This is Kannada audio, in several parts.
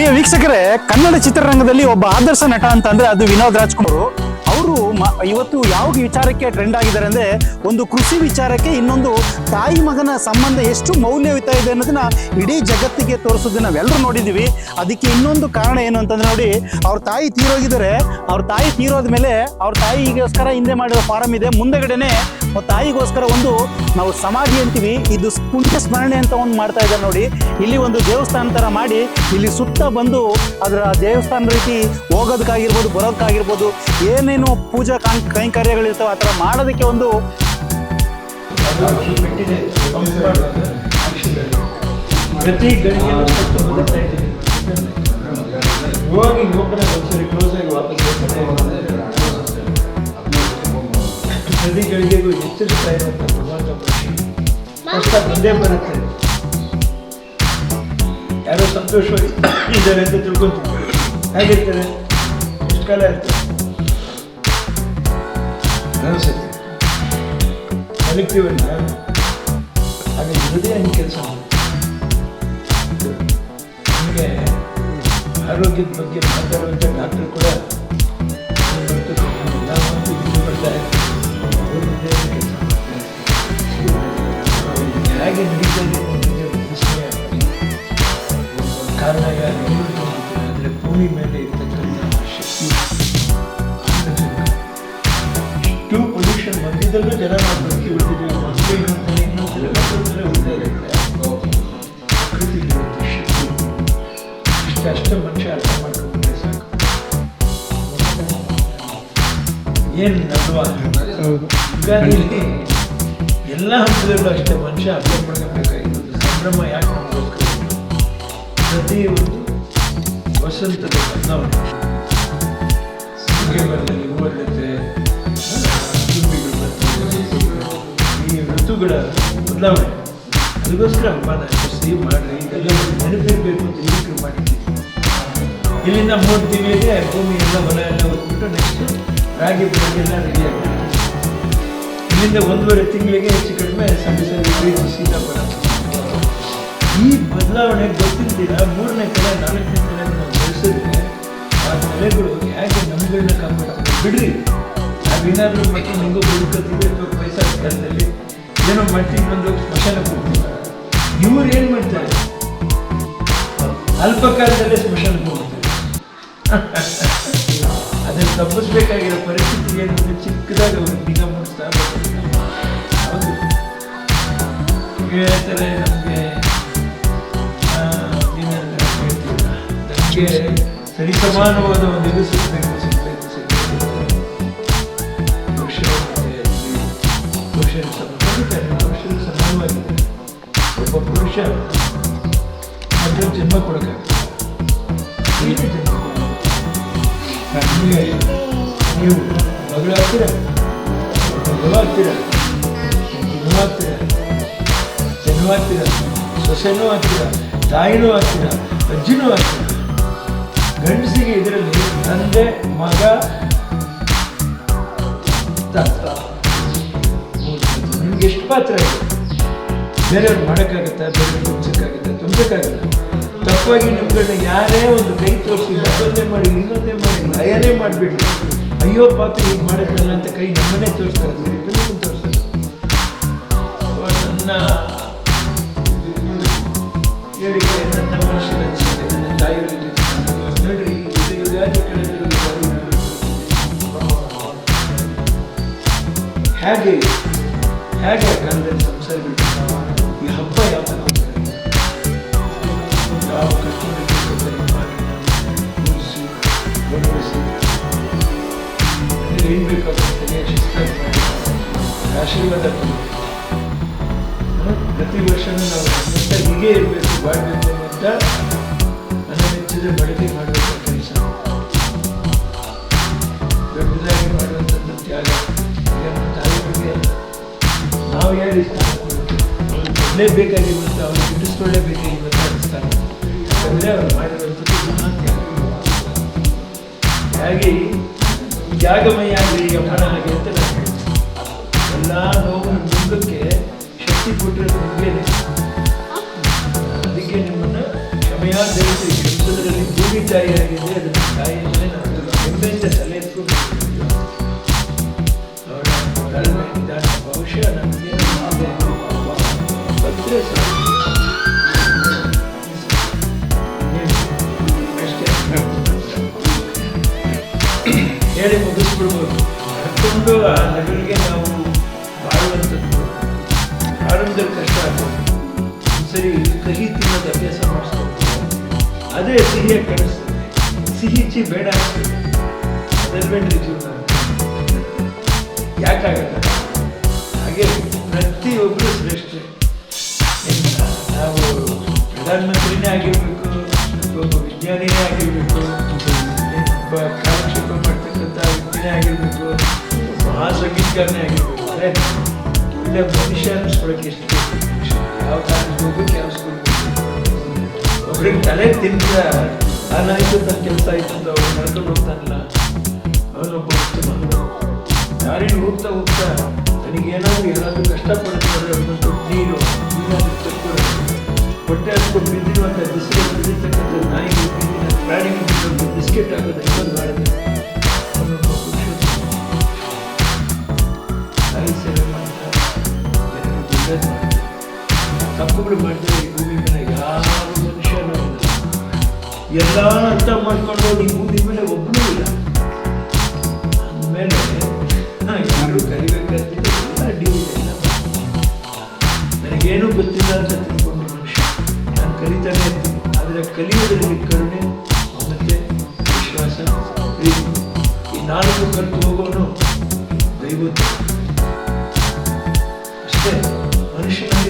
ಪ್ರಿಯ ವೀಕ್ಷಕರೇ, ಕನ್ನಡ ಚಿತ್ರರಂಗದಲ್ಲಿ ಒಬ್ಬ ಆದರ್ಶ ನಟ ಅಂತ ಅಂದ್ರೆ ಅದು ವಿನೋದ್ ರಾಜ್ಕುಮಾರ್ ಅವರು. ಇವತ್ತು ಯಾವ ವಿಚಾರಕ್ಕೆ ಟ್ರೆಂಡ್ ಆಗಿದ್ದಾರೆ ಅಂದ್ರೆ ಒಂದು ಕೃಷಿ ವಿಚಾರಕ್ಕೆ ಇನ್ನೊಂದು ತಾಯಿ ಮಗನ ಸಂಬಂಧ ಎಷ್ಟು ಮೌಲ್ಯಯುತ ಇದೆ ಅನ್ನೋದನ್ನ ಇಡೀ ಜಗತ್ತಿಗೆ ತೋರಿಸೋದನ್ನ ನಾವೆಲ್ಲರೂ ನೋಡಿದ್ದೀವಿ. ಅದಕ್ಕೆ ಇನ್ನೊಂದು ಕಾರಣ ಏನು ಅಂತಂದ್ರೆ ನೋಡಿ, ಅವ್ರ ತಾಯಿ ತೀರೋಗಿದ್ದಾರೆ. ಅವ್ರ ತಾಯಿ ತೀರೋದ ಮೇಲೆ ಅವ್ರ ತಾಯಿಗೋಸ್ಕರ ಹಿಂದೆ ಮಾಡಿರೋ ಫಾರಂ ಇದೆ. ಮುಂದೆಗಡೆನೆ ತಾಯಿಗೋಸ್ಕರ ಒಂದು ನಾವು ಸಮಾಧಿ ಅಂತೀವಿ. ಇದು ಪುಣ್ಯ ಸ್ಮರಣೆ ಅಂತ ಒಂದು ಮಾಡ್ತಾ ಇದ್ದಾರೆ ನೋಡಿ. ಇಲ್ಲಿ ಒಂದು ದೇವಸ್ಥಾನ ಥರ ಮಾಡಿ ಇಲ್ಲಿ ಸುತ್ತ ಬಂದು ಅದರ ದೇವಸ್ಥಾನ ರೀತಿ ಹೋಗೋದಕ್ಕಾಗಿರ್ಬೋದು, ಬರೋದಕ್ಕಾಗಿರ್ಬೋದು, ಏನೇನು ಪೂಜಾ ಕಾಂ, ಕೈಂಕರ್ಯಗಳಿರ್ತಾವೆ ಆ ಥರ ಮಾಡೋದಕ್ಕೆ ಒಂದು ವಾಪಸ್ ಪ್ರತಿ ಗಳಿಗೆಗೂ ಎಚ್ಚರಿಸ್ತಾ ಇರುವಂಥ ಭಗವಂತ ಕಷ್ಟ ಬಂದೇ ಬರುತ್ತೆ. ಯಾರೋ ಸಂತೋಷವಾಗಿ ಇದ್ದಾರೆ ಅಂತ ತಿಳ್ಕೊಂತೀವಿ. ಹೇಗಿರ್ತಾರೆ? ಎಷ್ಟು ಕಾಲ ಇರ್ತಾರೆ ಅನಿಸುತ್ತೆ ಕಲಿತೀವಲ್ಲ? ಹಾಗೆ ಹೃದಯ ಹಿಂಗೆ ಕೆಲಸ ಮಾಡುತ್ತೆ. ನಮಗೆ ಆರೋಗ್ಯದ ಬಗ್ಗೆ ಮಾತಾಡುವಂಥ ಡಾಕ್ಟರ್ ಕೂಡ ನಾವಂತೂ ಇದು ಮಾಡ್ತಾ ಕಾರಣ ನೀರು ಅಂದರೆ ಭೂಮಿ ಮೇಲೆ ಇರ್ತಕ್ಕಂಥ ಶಕ್ತಿ. ಇಷ್ಟು ಪೊಲ್ಯೂಷನ್ ಬಂದಿದ್ದಲ್ಲೂ ಜನ ನಾವು ಬದುಕಿ ಉಳಿತಾ ಇರುತ್ತೆ ಪ್ರಕೃತಿಗಿರುವಂಥ ಶಕ್ತಿ. ಇಷ್ಟಷ್ಟು ಮನುಷ್ಯ ಅರ್ಥ ಮಾಡ್ಕೊಂಡ್ರೆ ಸಾಕು. ಏನು ಅಲ್ವಾ ಯುಗಾದಿಯಲ್ಲಿ ಎಲ್ಲ ಹಂತದಲ್ಲೂ ಅಷ್ಟೇ ಮನುಷ್ಯ ಅರ್ಥ ಮಾಡ್ಕೋಬೇಕಾಗಿರೋದು ಸಂಭ್ರಮ ಯಾಕೆ ನಮಗೋಸ್ಕರ ಪ್ರತಿ ಒಂದು ವಸಂತದ ಬದಲಾವಣೆ ಸುಗ್ಗಿ ಬರ್ತದೆ ಹೂ ಬರ್ತದೆ ಈ ಋತುಗಳ ಬದಲಾವಣೆ ಅದಕ್ಕೋಸ್ಕರ ಹಬ್ಬನ ಸೇವ್ ಮಾಡಿರಿ ಇದೆಲ್ಲ ನೆನಪಿರಬೇಕು ಅಂತ ಇದಕ್ಕೆ ಮಾಡಿದ್ದೀವಿ ಇಲ್ಲಿಂದ ಮೂರು ತಿಂಗಳಿಗೆ ಭೂಮಿ ಎಲ್ಲ ಹೊಲ ಎಲ್ಲ ಹೋಗ್ಬಿಟ್ಟು ನೆಕ್ಸ್ಟ್ ರಾಗಿ ಬೆಳೆಗೆಲ್ಲ ರೆಡಿ ಆಗ್ತದೆ ಇಲ್ಲಿಂದ ಒಂದೂವರೆ ತಿಂಗಳಿಗೆ ಹೆಚ್ಚು ಕಡಿಮೆ ಸಣ್ಣ ಸಣ್ಣ ಸೀತಾಫಲ ಈ ಬದಲಾವಣೆ ಗೊತ್ತಿರ್ತೀರ ಮೂರನೇ ಕಡೆ ನಾಲ್ಕನೇ ಕಡೆ ನಾವು ಬೆಳೆಸಿದ್ರೆ ಆ ತಲೆಗಳು ಹೇಗೆ ನಮ್ಗಳನ್ನ ಕಾಪಾಡ್ತಾರೆ? ಬಿಡ್ರಿ. ನಾವೇನಾದ್ರೂ ಮತ್ತೆ ನಿಮಗೂ ಬದುಕೋತೀವಿ ಅಥವಾ ಪೈಸಾ ಕಾಲದಲ್ಲಿ ಏನೋ ಮಾಡ್ತೀವಿ ಬಂದು ಸ್ಮಶಾನಕ್ಕೆ ಕೊಡ್ತಾರೆ ಇವ್ರು ಏನು ಮಾಡ್ತಾರೆ? ಅಲ್ಪ ಕಾಲದಲ್ಲೇ ಸ್ಮಶಾನಕ್ಕೆ ಹೋಗ್ತಾರೆ ಅದನ್ನು ತಪ್ಪಿಸ್ಬೇಕಾಗಿರೋ ಪರಿಸ್ಥಿತಿ ಏನಂದ್ರೆ ಚಿಕ್ಕದಾಗ ಅವ್ರಿಗೆ ನಿಗಾ ಮೂಡಿಸ್ತಾ ಬರ್ತಾರೆ. ಹೇಳ್ತಾರೆ ಸರಿಸಮಾನವಾದ ಒಂದು ಇದು ಸಿಗಬೇಕು ಸಿಗಬೇಕು ಸಿಗಬೇಕು ಪುರುಷ ಮತ್ತೆ ಸ್ತ್ರೀ ಪುರುಷರ ಸಮ ಖಂಡಿತ ಪುರುಷರು ಸಮಾನವಾಗಿದೆ ಒಬ್ಬ ಪುರುಷ ಮತ್ತೆ ಜನ್ಮ ಕೊಡೋಕ್ಕಾಗುತ್ತೆ ಸ್ತ್ರೀಗೆ ಜನ್ಮ ಕೊಡೋದು ನಿಮಗೆ ನೀವು ಮಗಳಾಗ್ತೀರ ಮಗುವಾಗ್ತೀರ ಜನ್ಮಾಗ್ತೀರ ಜನ್ಮಾಗ್ತೀರ ಸೊಸೆನೂ ಆಗ್ತೀರ ತಾಯಿನೂ ಆಗ್ತೀರ ಅಜ್ಜಿನೂ ಆಗ್ತೀರ ಗಂಡಸಿಗೆ ಇದರಲ್ಲಿ ತಂದೆ, ಮಗ ನಿಮ್ಗೆ ಎಷ್ಟು ಪಾತ್ರ ಇದೆ? ಬೇರೆಯವ್ರು ಮಾಡೋಕ್ಕಾಗತ್ತಾ? ಬೇರೆಯವ್ರು ತುಂಬಿಸೋಕ್ಕಾಗತ್ತಾ ತುಂಬಕ್ಕಾಗಲ್ಲ ತಪ್ಪಾಗಿ ನಿಮ್ಗಳನ್ನ ಯಾರೇ ಒಂದು ಕೈ ತೋರಿಸಿ ಮತ್ತೊಂದೇ ಮಾಡಿ, ಇನ್ನೊಂದೇ ಮಾಡಿ ಅಯ್ಯನೇ ಮಾಡಿಬಿಟ್ಟು ಅಯ್ಯೋ ಪಾತ್ರ ಹೀಗೆ ಮಾಡಿದ್ರಲ್ಲ ಅಂತ ಕೈ ನಮ್ಮನೆ ತೋರಿಸ್ತಾ ಇದನ್ನು ಹೇಗೆ ಹೇಗೆ ಕಾಲದಲ್ಲಿ ಸಂಸಾರ ಈ ಹಬ್ಬ ಯಾವ ಅದ್ರಲ್ಲಿ ಏನ್ ಬೇಕಾದ್ರೂ ಶಿಸ್ತಾಗಿ ಆಶೀರ್ವಾದ ಪ್ರತಿ ವರ್ಷನೂ ನಾವು ನಮ್ಮಿಂದ ಹೀಗೆ ಇರಬೇಕು ಬಾಳ್ಬೇಕು ಅಂತ ನನ್ನ ಮೆಚ್ಚಿದ ಬಳಕೆ ಮಾಡುವಂಥ ಕೆಲಸ ದೊಡ್ಡದಾಗಿ ಮಾಡುವಂಥದ್ದು ತ್ಯಾಗ ನಾವು ಹೇಳಿ ಸ್ಥಾನ ಕೊಡ್ತೀವಿ ಅವ್ರು ಅವ್ರು ಅನಿಸ್ತಾರೆ ಯಾಕಂದ್ರೆ ಅವ್ರು ಮಾಡಿರುವಂಥದ್ದು ಹಾಗಾಗಿ ಜಾಗಮಯ ಆಗಲಿ ತ್ಯಾಗಮಯ ಆಗಲಿ ಯಮನ ಹಾಗೆ ಅಂತ ನಾನು ಹೇಳ್ತೀನಿ ಎಲ್ಲ ನೋವು ನುಂಗಕ್ಕೆ ಶಕ್ತಿ ಕೊಟ್ಟಿರೋದು ನಿಮಗೇನೆ ಅದಕ್ಕೆ ನಿಮ್ಮನ್ನು ಗಮಯದಲ್ಲಿ ಭೂಮಿ ತಾಯಿಯಾಗಿದೆ ಅದನ್ನ ಹೇಳಿ ಮುಗಿಸ್ಬಿಡ್ಬೋದು. ನಡ್ಕೊಂಡು ಆ ನಗರಿಗೆ ನಾವು ಬಾಳುವಂಥದ್ದು. ಆರಂಭದಲ್ಲಿ ಕಷ್ಟ ಆಗ್ಬೋದು ಸರಿ, ಕಹಿ ತಿನ್ನೋದು ಅಭ್ಯಾಸ ಅದೇ ಸಿಹಿಯಾಗಿ ಕಾಣಿಸ್ತದೆ ಸಿಹಿ ಚಿ ಬೇಡ ಆಗ್ತದೆ. ಅದಲ್ವೇನ್ರಿ ಜೀವನ ಯಾಕಾಗಲ್ಲ ಹಾಗೆ ಪ್ರತಿಯೊಬ್ಬರು ಶ್ರೇಷ್ಠ ಪ್ರಧಾನಮಂತ್ರಿನೇ ಆಗಿರ್ಬೇಕು, ಅಥವಾ ಒಬ್ಬ ವಿಜ್ಞಾನಿನೇ ಆಗಿರ್ಬೇಕು ಒಬ್ಬ ಕಾಲಕ್ಷೇಪ ಮಾಡ್ತಕ್ಕಂಥ ವ್ಯಕ್ತಿನೇ ಆಗಿರ್ಬೇಕು ಒಬ್ಬ ಮಹಾಸಂಗೀತಗಾರನೇ ಆಗಿರ್ಬೇಕು. ಅಂದರೆ ಒಳ್ಳೆ ಮನುಷ್ಯ ಅನ್ನಿಸ್ಕೊಳಕ್ಕೆ ಬೇಕು? ಯಾವ ಕಾಲೇಜ್ ಹೋಗ್ಬೇಕು, ಯಾವ ಒಬ್ರಿಗೆ ತಲೆ ತಿಂದ ಅನಾಯಿತು ತನ್ನ ಕೆಲಸ ಆಯ್ತು ಅಂತ ಅವ್ರು ನಡ್ಕೊಂಡು ಹೋಗ್ತಾನಲ್ಲ, ಅವನೊಬ್ಬ ಉತ್ತಮ ದಾರಿಲಿ ಹೋಗ್ತಾ ಹೋಗ್ತಾ ನನಗೇನಾದ್ರು ಏನಾದರೂ ಕಷ್ಟಪಡ್ತಾರೆ ಅವನೊಂದು ನೀರು ಏನಾದರೂ ತಪ್ಪುಗಳು ಮಾಡಿದ್ರೆ ಈ ಭೂಮಿ ಮೇಲೆ ಯಾವ ಮನುಷ್ಯನೂ ಇಲ್ಲ ಎಲ್ಲ ಅರ್ಥ ಮಾಡ್ಕೊಂಡು ಈ ಭೂಮಿ ಮೇಲೆ ಒಬ್ಬನೂ ಇಲ್ಲ ಅಂದಮೇಲೆ ಯಾರು ಕಲಿಬೇಕಾದ್ರೆ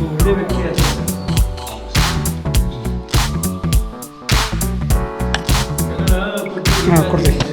bu lyric catch. Ah, correcto.